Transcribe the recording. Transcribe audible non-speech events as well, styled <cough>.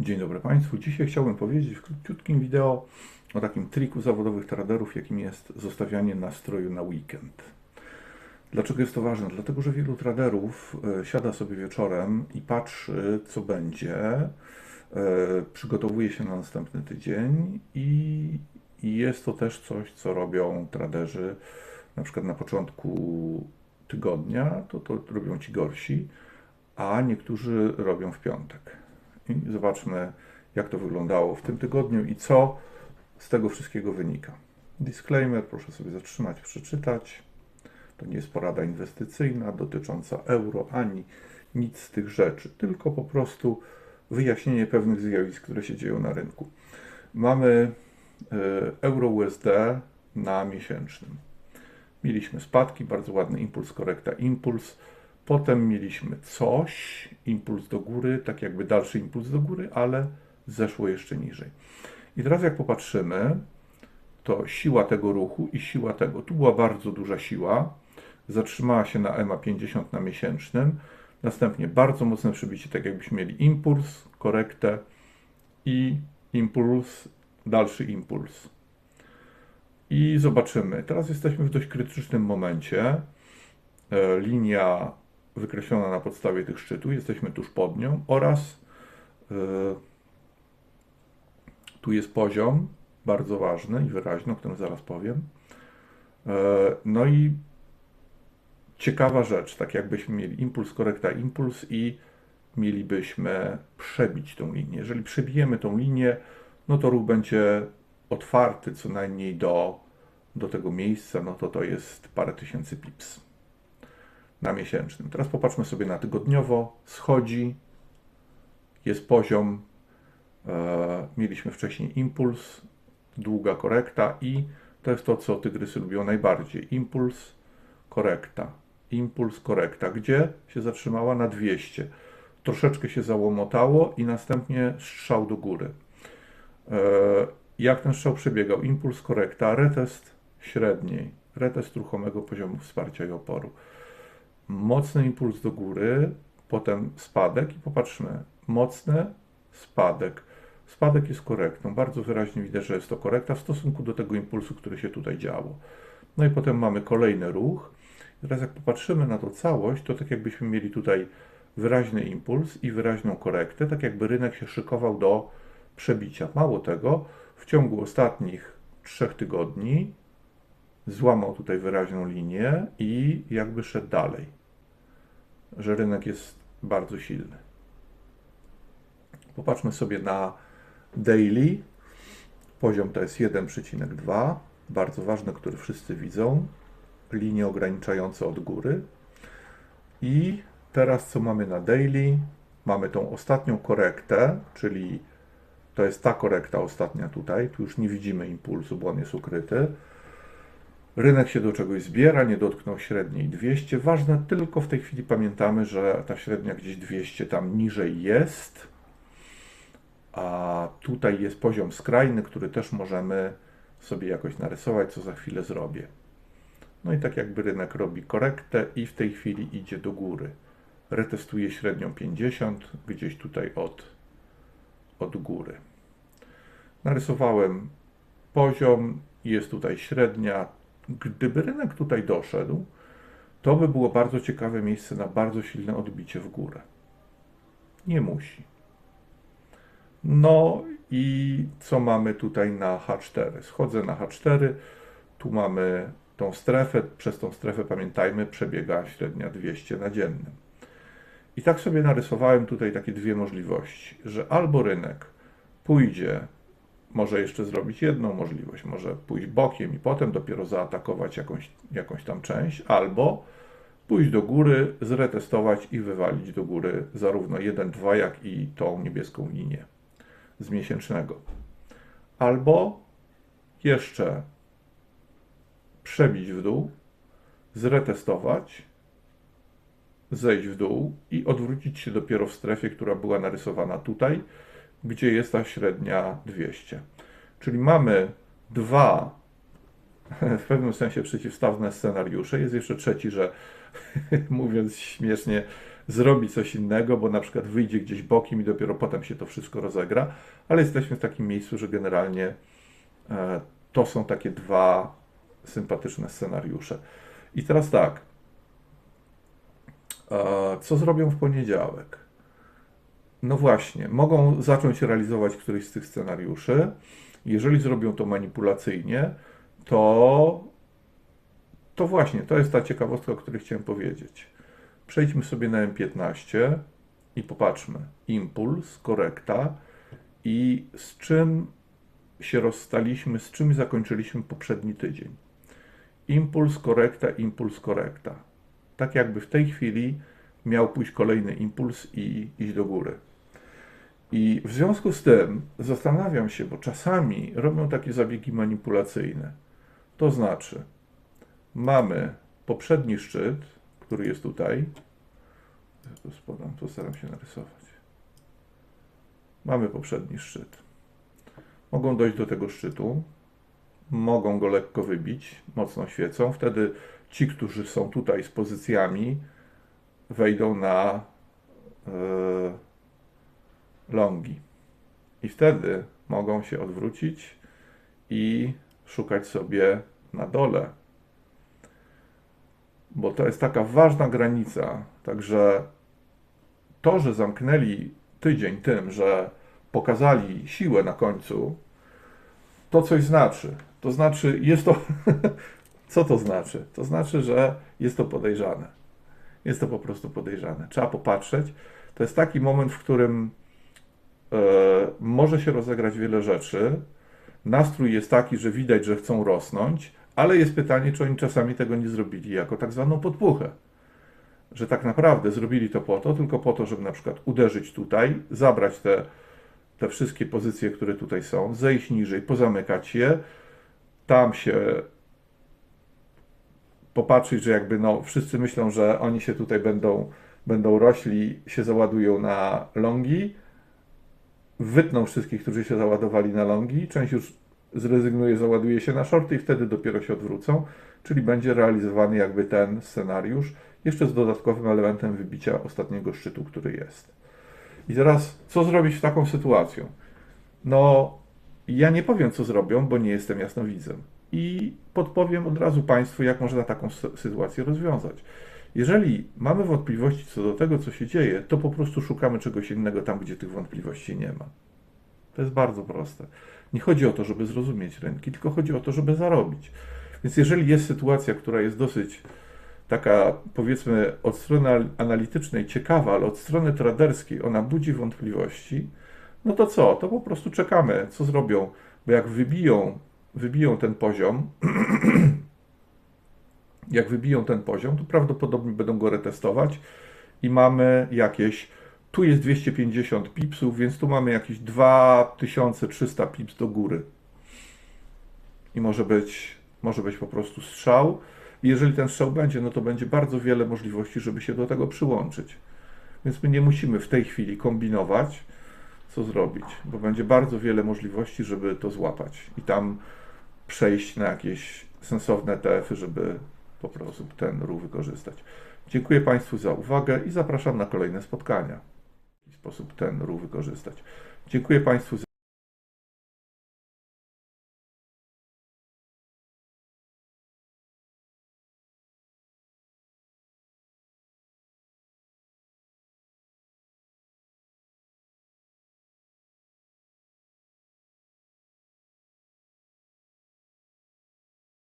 Dzień dobry Państwu. Dzisiaj chciałbym powiedzieć w króciutkim wideo o takim triku zawodowych traderów, jakim jest zostawianie nastroju na weekend. Dlaczego jest to ważne? Dlatego, że wielu traderów e, siada sobie wieczorem i patrzy, co będzie, e, przygotowuje się na następny tydzień i jest to też coś, co robią traderzy na przykład na początku tygodnia, to to robią ci gorsi, a niektórzy robią w piątek. Zobaczmy, jak to wyglądało w tym tygodniu i co z tego wszystkiego wynika. Disclaimer, proszę sobie zatrzymać, przeczytać. To nie jest porada inwestycyjna dotycząca euro ani nic z tych rzeczy, tylko po prostu wyjaśnienie pewnych zjawisk, które się dzieją na rynku. Mamy e, euro USD na miesięcznym. Mieliśmy spadki, bardzo ładny impuls, korekta, impuls. Potem mieliśmy coś, impuls do góry, tak jakby dalszy impuls do góry, ale zeszło jeszcze niżej. I teraz jak popatrzymy, to siła tego ruchu i siła tego. Tu była bardzo duża siła, zatrzymała się na EMA 50 na miesięcznym, następnie bardzo mocne przybicie, tak jakbyśmy mieli impuls, korektę i impuls, dalszy impuls. I zobaczymy. Teraz jesteśmy w dość krytycznym momencie. E, Linia wykreślona na podstawie tych szczytów, jesteśmy tuż pod nią oraz e, tu jest poziom bardzo ważny i wyraźny, o którym zaraz powiem. E, No i ciekawa rzecz, tak jakbyśmy mieli impuls, korekta, impuls i mielibyśmy przebić tą linię. Jeżeli przebijemy tą linię, no to ruch będzie otwarty co najmniej do, do tego miejsca, no to to jest parę tysięcy pips na miesięcznym. Teraz popatrzmy sobie na tygodniowo. Schodzi, jest poziom, e, mieliśmy wcześniej impuls, długa korekta i to jest to, co tygrysy lubią najbardziej. Impuls, korekta, impuls, korekta. Gdzie się zatrzymała? Na 200. Troszeczkę się załomotało i następnie strzał do góry. E, jak ten strzał przebiegał? Impuls, korekta, retest średniej, retest ruchomego poziomu wsparcia i oporu. Mocny impuls do góry, potem spadek i popatrzmy, mocny spadek. Spadek jest korektą. Bardzo wyraźnie widać, że jest to korekta w stosunku do tego impulsu, który się tutaj działo. No i potem mamy kolejny ruch. Teraz jak popatrzymy na to całość, to tak jakbyśmy mieli tutaj wyraźny impuls i wyraźną korektę, tak jakby rynek się szykował do przebicia. Mało tego, w ciągu ostatnich trzech tygodni złamał tutaj wyraźną linię i jakby szedł dalej. Że rynek jest bardzo silny. Popatrzmy sobie na daily. Poziom to jest 1,2. Bardzo ważny, który wszyscy widzą. Linie ograniczające od góry. I teraz co mamy na daily? Mamy tą ostatnią korektę, czyli to jest ta korekta ostatnia tutaj. Tu już nie widzimy impulsu, bo on jest ukryty. Rynek się do czegoś zbiera, nie dotknął średniej 200. Ważne tylko w tej chwili pamiętamy, że ta średnia gdzieś 200 tam niżej jest. A tutaj jest poziom skrajny, który też możemy sobie jakoś narysować, co za chwilę zrobię. No i tak jakby rynek robi korektę i w tej chwili idzie do góry. Retestuje średnią 50, gdzieś tutaj od, od góry. Narysowałem poziom, jest tutaj średnia. Gdyby rynek tutaj doszedł, to by było bardzo ciekawe miejsce na bardzo silne odbicie w górę. Nie musi. No i co mamy tutaj na H4? Schodzę na H4, tu mamy tą strefę, przez tą strefę pamiętajmy przebiega średnia 200 na dziennym. I tak sobie narysowałem tutaj takie dwie możliwości, że albo rynek pójdzie, może jeszcze zrobić jedną możliwość, może pójść bokiem i potem dopiero zaatakować jakąś, jakąś tam część, albo pójść do góry, zretestować i wywalić do góry zarówno 1, 2, jak i tą niebieską linię z miesięcznego. Albo jeszcze przebić w dół, zretestować, zejść w dół i odwrócić się dopiero w strefie, która była narysowana tutaj, gdzie jest ta średnia 200. Czyli mamy dwa w pewnym sensie przeciwstawne scenariusze. Jest jeszcze trzeci, że <laughs> mówiąc śmiesznie, zrobi coś innego, bo na przykład wyjdzie gdzieś bokiem i dopiero potem się to wszystko rozegra, ale jesteśmy w takim miejscu, że generalnie e, to są takie dwa sympatyczne scenariusze. I teraz tak, e, co zrobią w poniedziałek? No właśnie, mogą zacząć realizować któryś z tych scenariuszy. Jeżeli zrobią to manipulacyjnie, to, to właśnie, to jest ta ciekawostka, o której chciałem powiedzieć. Przejdźmy sobie na M15 i popatrzmy. Impuls, korekta i z czym się rozstaliśmy, z czym zakończyliśmy poprzedni tydzień. Impuls, korekta, impuls, korekta. Tak jakby w tej chwili miał pójść kolejny impuls i iść do góry. I w związku z tym zastanawiam się, bo czasami robią takie zabiegi manipulacyjne. To znaczy, mamy poprzedni szczyt, który jest tutaj. Spodam, postaram się narysować. Mamy poprzedni szczyt. Mogą dojść do tego szczytu, mogą go lekko wybić, mocno świecą. Wtedy ci, którzy są tutaj z pozycjami, wejdą na yy, longi. I wtedy mogą się odwrócić i szukać sobie na dole. Bo to jest taka ważna granica. Także to, że zamknęli tydzień tym, że pokazali siłę na końcu, to coś znaczy. To znaczy, jest to. <laughs> Co to znaczy? To znaczy, że jest to podejrzane. Jest to po prostu podejrzane. Trzeba popatrzeć. To jest taki moment, w którym może się rozegrać wiele rzeczy. Nastrój jest taki, że widać, że chcą rosnąć, ale jest pytanie, czy oni czasami tego nie zrobili jako tak zwaną podpuchę. Że tak naprawdę zrobili to po to, tylko po to, żeby na przykład uderzyć tutaj, zabrać te, te wszystkie pozycje, które tutaj są, zejść niżej, pozamykać je, tam się popatrzeć, że jakby no, wszyscy myślą, że oni się tutaj będą, będą rośli, się załadują na longi, wytną wszystkich, którzy się załadowali na longi, część już zrezygnuje, załaduje się na shorty i wtedy dopiero się odwrócą, czyli będzie realizowany jakby ten scenariusz, jeszcze z dodatkowym elementem wybicia ostatniego szczytu, który jest. I teraz, co zrobić w taką sytuacją? No, ja nie powiem, co zrobią, bo nie jestem jasnowidzem. I podpowiem od razu Państwu, jak można taką sytuację rozwiązać. Jeżeli mamy wątpliwości co do tego, co się dzieje, to po prostu szukamy czegoś innego tam, gdzie tych wątpliwości nie ma. To jest bardzo proste. Nie chodzi o to, żeby zrozumieć rynki, tylko chodzi o to, żeby zarobić. Więc jeżeli jest sytuacja, która jest dosyć taka, powiedzmy, od strony analitycznej ciekawa, ale od strony traderskiej ona budzi wątpliwości, no to co? To po prostu czekamy, co zrobią, bo jak wybiją, wybiją ten poziom, <clears throat> jak wybiją ten poziom, to prawdopodobnie będą go retestować i mamy jakieś, tu jest 250 pipsów, więc tu mamy jakieś 2300 pips do góry. I może być, może być po prostu strzał. I jeżeli ten strzał będzie, no to będzie bardzo wiele możliwości, żeby się do tego przyłączyć. Więc my nie musimy w tej chwili kombinować, co zrobić, bo będzie bardzo wiele możliwości, żeby to złapać i tam przejść na jakieś sensowne TF-y, żeby po prostu ten ruch wykorzystać. Dziękuję Państwu za uwagę i zapraszam na kolejne spotkania. W sposób ten ruch wykorzystać. Dziękuję Państwu za